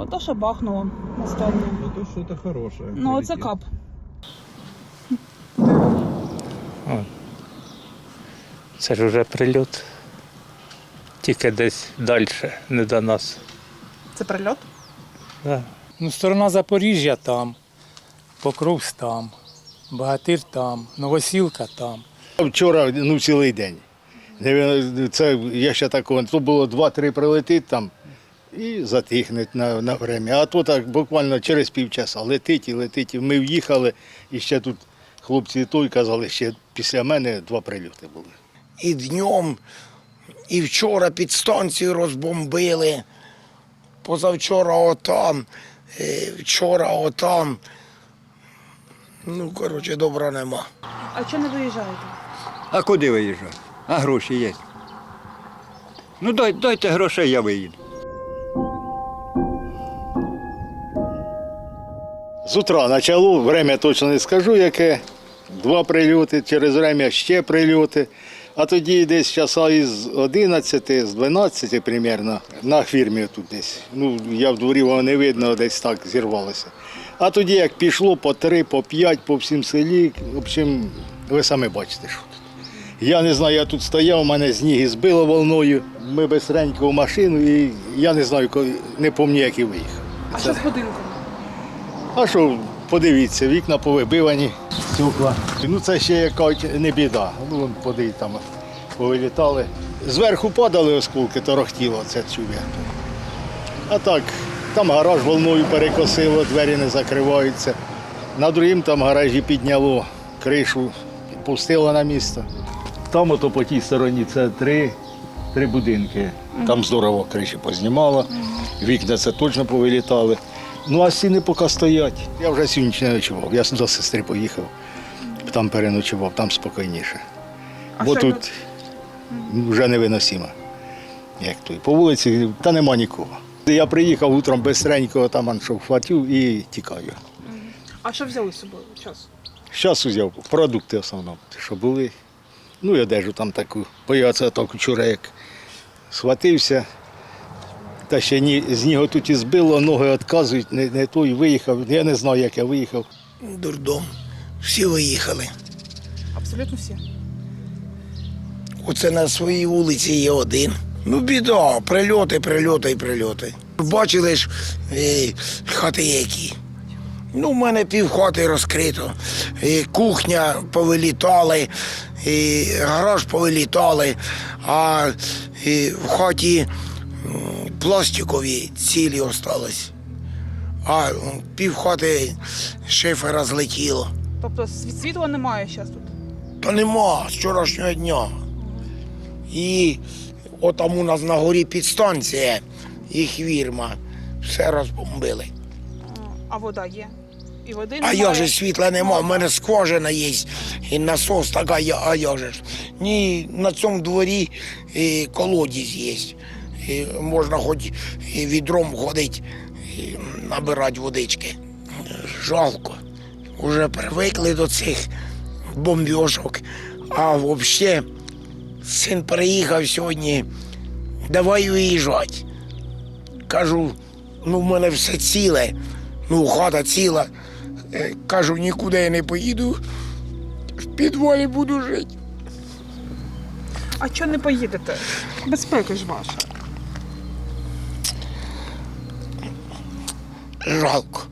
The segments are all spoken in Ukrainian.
Ото що бахнуло останнє. Ну то що-то хороше. Ну, оце кап. Це ж вже прильот. Тільки десь далі, не до нас. Це прильот? Да. Ну, сторона Запоріжжя там, Покровськ там, Багатир там, Новосілка там. Вчора ну, цілий день. Це я ще такого. Тут було два-три прилетить там і затихне на, на время. А то так буквально через півчаса летить і летить. І Ми в'їхали, і ще тут хлопці той казали, ще після мене два прильоти були. і днем, і вчора підстанцію розбомбили. Позавчора отам, е, вчора отам. Ну, коротше, добра нема. А чого не виїжджаєте? А куди виїжджати? А гроші є. Ну дай, дайте грошей, я виїду. З утра почало, время точно не скажу, яке. Два прильоти, через время ще прильоти. А тоді десь часа із 11, з 12 примерно, на фірмі тут десь. Ну, я в дворі воно не видно, десь так зірвалося. А тоді як пішло по три, по п'ять, по всім селі, в общем, ви самі бачите, що тут. Я не знаю, я тут стояв, мене сніг збило волною. Ми безстренько в машину і я не знаю, не пам'ятаю, як і виїхав. А що з будинком? А що, подивіться, вікна повибивані, стекла. Ну це ще яка не біда. Ну, вон, подивіться, там повилітали. Зверху падали осколки, торохтіло це цю вікну. А так, там гараж волною перекосило, двері не закриваються. На другім там гаражі підняло кришу, пустило на місто. Там ото по тій стороні це три, три будинки. Там здорово криші познімало, вікна це точно повилітали. Ну а стіни поки стоять. Я вже сьогодні не ночував. Я до сестри поїхав, там переночував, там спокійніше. А Бо тут вже невиносимо. Як то. По вулиці та нема нікого. Я приїхав утром безстренько, там що хватив і тікаю. А що взяли з собою? Час. Зараз взяв продукти в основному, що були. Ну і одежу там таку. Бо я це так вчора як схватився. Та ще ні, з нього тут і збило, ноги відказують, не, не той виїхав. Я не знаю, як я виїхав. Дурдом. Всі виїхали. Абсолютно всі. Оце на своїй вулиці є один. Ну, біда, прильоти, прильоти і прильоти. Бачили ж е, хати які. Ну, в мене пів хати розкрито. І кухня повилітали, і гараж повилітали, а і в хаті пластикові цілі остались. А пів хати шифера злетіло. Тобто світла немає зараз тут. Та нема з вчорашнього дня. І отам у нас на горі підстанція, їх вірма, все розбомбили. А вода є. І води А я же світла нема, в мене скважина є, і насос така, а я же ж. Ні, на цьому дворі і колодязь є. І можна хоч і відром ходити, і набирати водички. Жалко. Уже привикли до цих бомбьошок. А взагалі, син приїхав сьогодні, давай виїжджати. Кажу, ну в мене все ціле, ну хата ціла. Е, Кажу, нікуди я не поїду, в підвалі буду жити. А чого не поїдете? Безпека ж ваша. Жалко.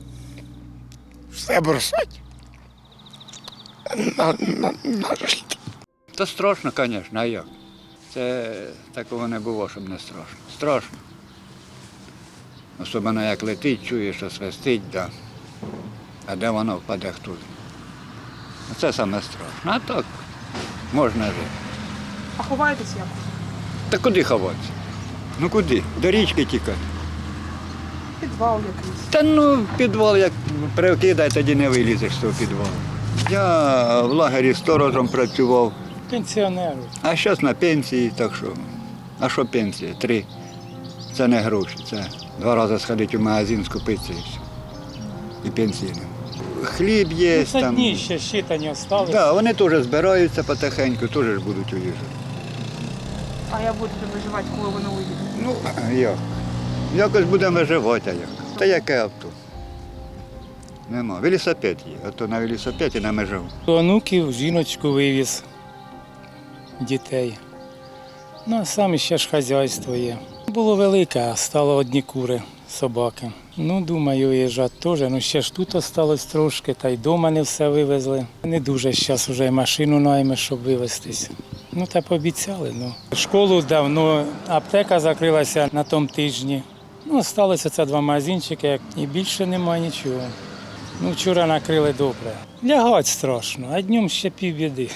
Все бросать. На, на, на життя. Та страшно, звісно, а як? Це такого не було, щоб не страшно. Страшно. Особливо як летить, чуєш, що свистить, да. а де воно впаде хто. Це саме страшно. А так можна жити. А ховаєтесь як? Та куди ховатися? Ну куди? До річки тікати. Підвал якийсь. Та ну, в підвал як прикидай, тоді не вилізеш з того підвалу. Я в лагері сторожем працював, Пенсіонери. а зараз на пенсії, так що. А що пенсія? Три. Це не гроші, це два рази сходити в магазин, скупитися і все. І пенсії нема. Хліб є Ну, це там. дні ще щитані осталися. Да, вони теж збираються потихеньку, теж ж будуть уїжджати. А я буду виживати, коли вони уїдуть. Ну, як? Якось будемо виживати, як? Та яке авто? Нема. Велосипед є, а то на велосипеді на межу. Онуків, жіночку вивіз, дітей. Ну, а сам ще ж хазяйство є. Було велике, а стало одні кури, собаки. Ну, думаю, виїжджати теж. Ну, ще ж тут осталось трошки, та й дома не все вивезли. Не дуже зараз вже машину найме, щоб вивезтись. Ну, та пообіцяли. Ну. Школу давно, аптека закрилася на тому тижні. Ну, залишилося це два магазинчики, і більше немає нічого. Ну, вчора накрили добре. Лягать страшно, а днем ще півбіди.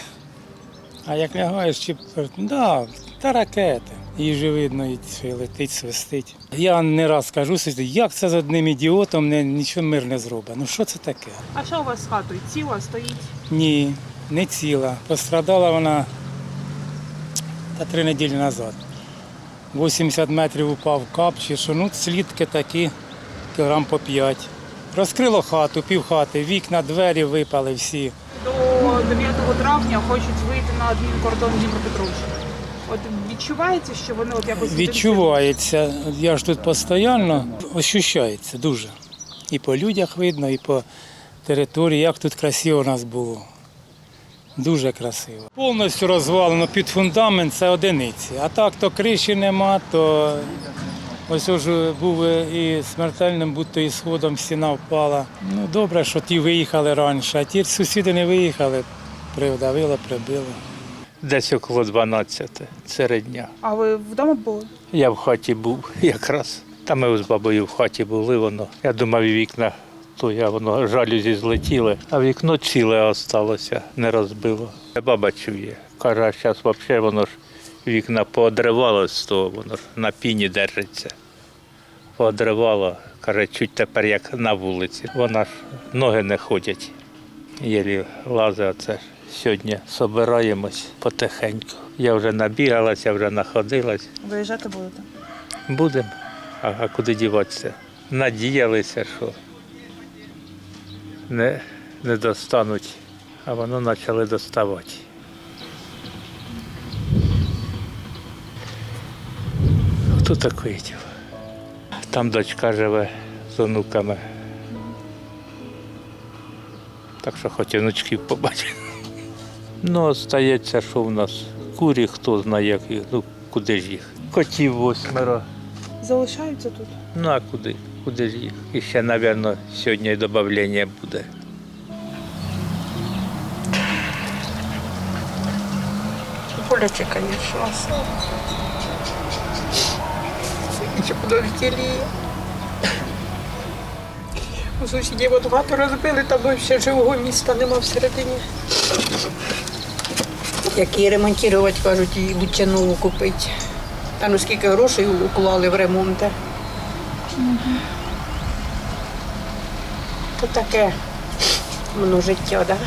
А як лягаєш, чи да, та ракети. Її видно, і летить, свистить. Я не раз кажу, як це з одним ідіотом не, нічого мир не зробить. Ну що це таке? А що у вас з хатою? Ціла стоїть? Ні, не ціла. Пострадала вона та три неділі назад. 80 метрів упав кап, чи що, ну слідки такі, кілограм по 5. Розкрило хату, пів хати, вікна, двері випали всі. До 9 травня хочуть вийти на адмінкордон Дніпропетровщини. От відчувається, що вони от якось Відчувається. Я ж тут постійно ощущається дуже. І по людях видно, і по території, як тут красиво у нас було. Дуже красиво. Повністю розвалено під фундамент це одиниці. А так то криші нема, то ось ж був і смертельним, будто і сходом стіна впала. Ну добре, що ті виїхали раніше, а ті сусіди не виїхали, придавило, прибило. Десь около 12 серед дня. А ви вдома були? Я в хаті був якраз. Та ми з бабою в хаті були, воно. Я думав, і вікна, я воно жалюзі злетіли, а вікно ціле осталося, не розбило. Баба чує. Каже, а зараз взагалі воно ж вікна поодривало з того, воно ж на піні держиться. Поодривало. Каже, чуть тепер як на вулиці. Вона ж ноги не ходять. Єлі лази, оце ж сьогодні собираємось потихеньку. Я вже набігалася, вже находилась. Виїжджати будете? Будемо. А, а куди діватися? Надіялися, що не, не достануть, а воно почали доставати. Хто такий? Там дочка живе з онуками. Так що хоч і внучків побачити. Ну, остається, що в нас курі, хто знає, як їх, ну куди ж їх. Котів восьмеро. Залишаються тут. Ну а куди? Їх? І ще, мабуть, сьогодні додавлення буде. Боляче, конечно. Ще подовтілі. У сусідів от хату розбили, там ще живого міста нема всередині. Як її ремонтувати, кажуть, її лучше нову купити. Та ну скільки грошей уклали в ремонт. То таке воно життя, так? Да?